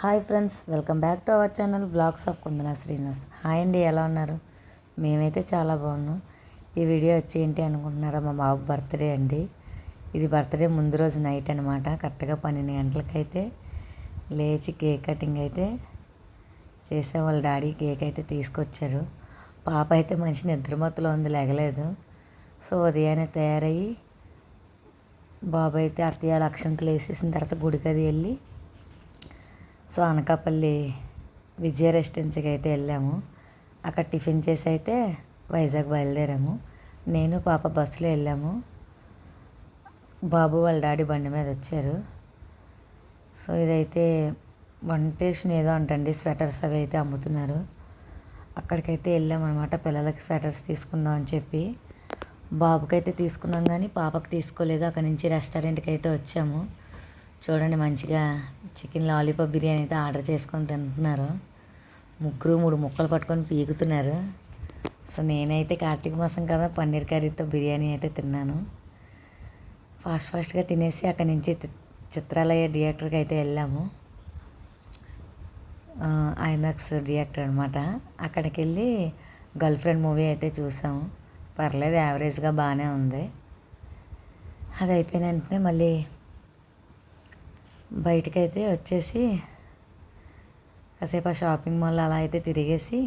Hi friends welcome back to our channel vlogs of Kundana Srinivas. Hi అండి ఎలా ఉన్నారు? మేమైతే చాలా బాగున్నాం. ఈ వీడియో వచ్చి ఏంటి అనుకుంటున్నారా? మా బాబు బర్త్డే అండి. ఇది బర్త్డే ముందు రోజు నైట్ అనమాట కరెక్ట్గా పన్నెండు గంటలకైతే లేచి కేక్ కటింగ్ అయితే చేసే వాళ్ళ డాడీ కేక్ అయితే తీసుకొచ్చారు. పాప అయితే మనిషి నిద్రమత్తులో ఉంది లెగలేదు. సో ఉదయాన్నే తయారయ్యి బాబు అయితే అత్తయ్య లక్షంకులు వేసేసిన తర్వాత గుడికి అది వెళ్ళి సో అనకాపల్లి విజయ రెసిడెన్సీకి అయితే వెళ్ళాము. అక్కడ టిఫిన్ చేసి అయితే వైజాగ్ బయలుదేరాము. నేను పాప బస్సులో వెళ్ళాము. బాబు వాళ్ళ డాడీ బండి మీద వచ్చారు. సో ఇదైతే వన్ టేషన్ ఏదో అంటండి స్వెటర్స్ అవి అయితే అమ్ముతున్నారు. అక్కడికైతే వెళ్ళామన్నమాట పిల్లలకి స్వెటర్స్ తీసుకుందాం అని చెప్పి. బాబుకైతే తీసుకున్నాం కానీ పాపకు తీసుకోలేదు. అక్కడి నుంచి రెస్టారెంట్కి అయితే వచ్చాము. చూడండి మంచిగా చికెన్ లాలీపాప్ బిర్యానీ అయితే ఆర్డర్ చేసుకొని తింటున్నారు. ముగ్గురు మూడు ముక్కలు పట్టుకొని పీకుతున్నారు. సో నేనైతే కార్తీక మాసం కదా పన్నీర్ కర్రీతో బిర్యానీ అయితే తిన్నాను. ఫాస్ట్ ఫాస్ట్గా తినేసి అక్కడి నుంచి చిత్రాలయ థియేటర్కి అయితే వెళ్ళాము. ఐమాక్స్ థియేటర్ అనమాట అక్కడికి వెళ్ళి గర్ల్ ఫ్రెండ్ మూవీ అయితే చూసాము. పర్లేదు యావరేజ్గా బాగానే ఉంది. అది అయిపోయిన వెంటనే మళ్ళీ బయటకైతే వచ్చేసి కాసేపు ఆ షాపింగ్ మాల్ అలా అయితే తిరిగేసి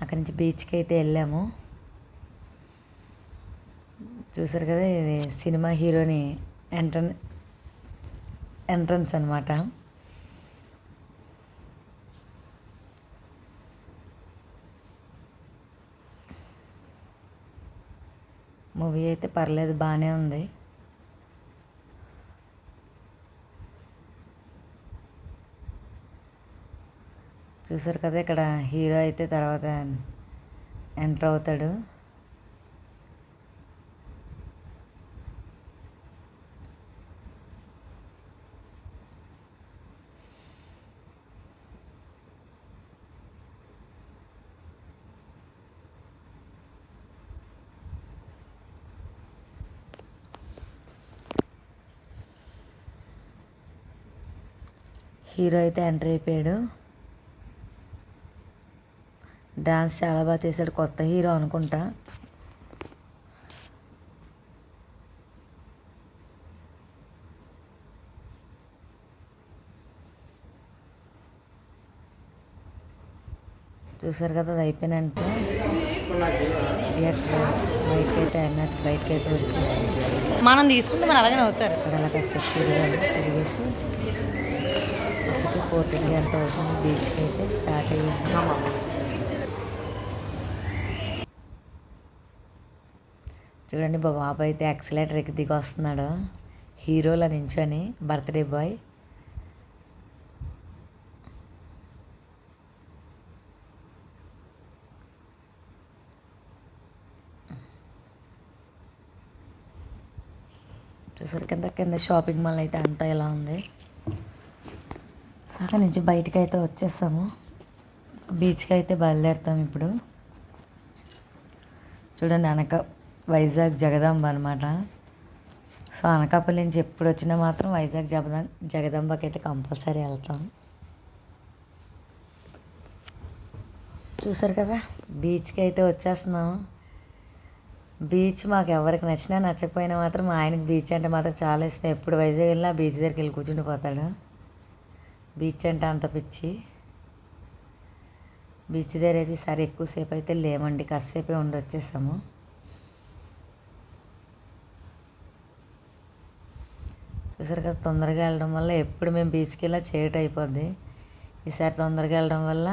అక్కడి నుంచి బీచ్కి అయితే వెళ్ళాము. చూసారు కదా ఇది సినిమా హీరోని ఎంట్రన్ ఎంట్రన్స్ అనమాట మూవీ అయితే పర్లేదు బాగానే ఉంది. చూసారు కదా ఇక్కడ హీరో అయితే తర్వాత ఎంటర్ అవుతాడు. హీరో అయితే ఎంటర్ అయిపోయాడు. డాన్స్ చాలా బాగా చేశాడు కొత్త హీరో అనుకుంటా. చూసారు కదా అది అయిపోయిన వెంటనే థియేటర్ బయటకి అయితే ఎన్హెచ్ బయటకి అయితే వచ్చేసి మనం తీసుకుంటే మరి అలాగే అవుతారు అక్కడ అలాగే సెక్యూరిటీ తిరిగేసి ఒకటి ఫోర్టీన్ ఎంత అవుతుంది బీచ్కి అయితే స్టార్ట్ అయ్యాము చూడండి మా బాబు అయితే యాక్సిలేటర్ ఎక్కి దిగి వస్తున్నాడు హీరోలా నించొని బర్త్డే బాయ్ చూసారు కింద కింద షాపింగ్ మాల్ అయితే అంతా ఇలా ఉంది. సో అక్కడి నుంచి బయటకు అయితే వచ్చేసాము బీచ్కి అయితే బయలుదేరుతాం ఇప్పుడు. చూడండి వెనక వైజాగ్ జగదాంబ అనమాట సో అనకాపల్లి నుంచి ఎప్పుడు వచ్చినా మాత్రం వైజాగ్ జగదా జగదాంబకి అయితే కంపల్సరీ వెళ్తాం. చూసారు కదా? బీచ్కి అయితే వచ్చేస్తున్నాం. బీచ్ మాకు ఎవరికి నచ్చినా నచ్చకపోయినా మాత్రం ఆయనకి బీచ్ అంటే మాత్రం చాలా ఇష్టం. ఎప్పుడు వైజాగ్ వెళ్ళినా బీచ్ దగ్గరికి వెళ్ళి కూర్చుండిపోతాడు బీచ్ అంటే అంత పిచ్చి. బీచ్ దగ్గర అయితే ఈసారి ఎక్కువసేపు అయితే లేమండి. కాసేపే ఉండి వచ్చేసాము. చూసారు కదా తొందరగా వెళ్ళడం వల్ల ఎప్పుడు మేము బీచ్కి ఇలా చేయట అయిపోద్ది. ఈసారి తొందరగా వెళ్ళడం వల్ల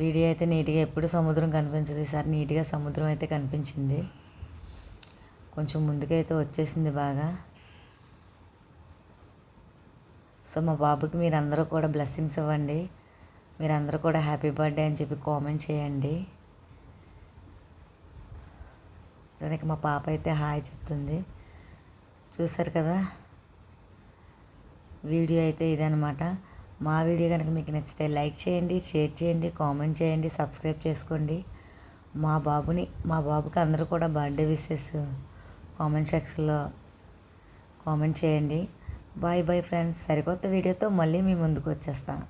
వీడియో అయితే నీట్గా ఎప్పుడు సముద్రం కనిపించదు. ఈసారి నీట్గా సముద్రం అయితే కనిపించింది. కొంచెం ముందుకైతే వచ్చేసింది బాగా. సో మా బాబుకి మీరందరూ కూడా బ్లెస్సింగ్స్ ఇవ్వండి. మీరందరూ కూడా హ్యాపీ బర్త్డే అని చెప్పి కామెంట్ చేయండి. సరే మా పాప అయితే హాయ్ చెప్తుంది. చూసారు కదా? వీడియో అయితే ఇదనమాట మా వీడియో కనుక మీకు నచ్చితే లైక్ చేయండి షేర్ చేయండి కామెంట్ చేయండి సబ్స్క్రైబ్ చేసుకోండి. మా బాబుని మా బాబుకి అందరూ కూడా బర్త్డే విషెస్ కామెంట్ సెక్షన్లో కామెంట్ చేయండి. బాయ్ బాయ్ ఫ్రెండ్స్ సరికొత్త వీడియోతో మళ్ళీ మీ ముందుకు వచ్చేస్తాను.